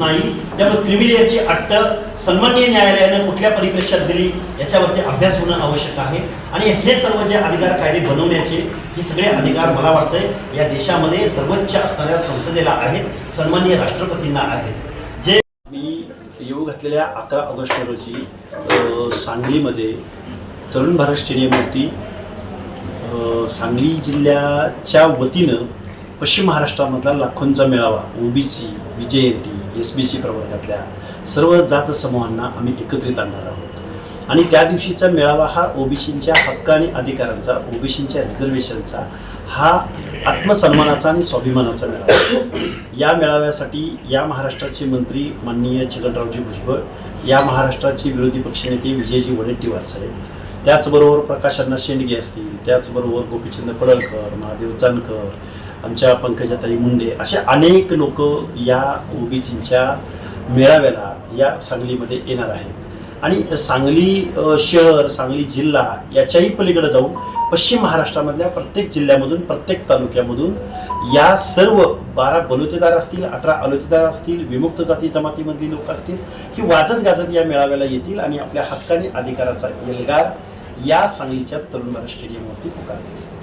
नाही. त्यामुळे प्रिमिडियरचे अट्ट सन्माननीय न्यायालयानं कुठल्या परिप्रेक्षात दिली याच्यावरती अभ्यास होणं आवश्यक आहे. आणि हे सर्व जे अधिकार कायदे बनवण्याचे हे सगळे अधिकार मला वाटतंय या देशामध्ये सर्वोच्च असणाऱ्या संसदेला आहेत सन्मान्य राष्ट्रपतींना आहेत. जे मी येऊ घातलेल्या अकरा ऑगस्ट रोजी सांगलीमध्ये तरुण भारत स्टेडियमवरती सांगली जिल्ह्याच्या वतीनं पश्चिम महाराष्ट्रामधला लाखोंचा मेळावा ओबीसी बी सी विजयंती एस बी सी प्रवर्गातल्या सर्व जात समूहांना आम्ही एकत्रित आणणार आहोत. आणि त्या दिवशीचा मेळावा हा ओबीसींच्या हक्क आणि अधिकारांचा ओबीसींच्या रिझर्वेशनचा हा आत्मसन्मानाचा आणि स्वाभिमानाचा मेळावा या मेळाव्यासाठी या महाराष्ट्राचे मंत्री माननीय छगनरावजी भुजबळ या महाराष्ट्राचे विरोधी पक्षनेते विजयजी वडेट्टीवार साहेब त्याचबरोबर प्रकाश अण्णा शेंडगे असतील त्याचबरोबर गोपीचंद पडळकर महादेव जानकर आमच्या पंकजाताई मुंडे असे अनेक लोक या ओबीसींच्या मेळाव्याला या सांगलीमध्ये येणार आहेत. आणि सांगली शहर सांगली जिल्हा याच्याही पलीकडे जाऊन पश्चिम महाराष्ट्रामधल्या प्रत्येक जिल्ह्यामधून प्रत्येक तालुक्यामधून या सर्व बारा बलुतेदार असतील अठरा अलोतेदार असतील विमुक्त जाती जमातीमधली लोक असतील ही वाजत गाजत या मेळाव्याला येतील आणि आपल्या हक्काने अधिकाराचा एल्गार या सांगलीच्या तरुण भारत स्टेडियमवरती पुकारतील.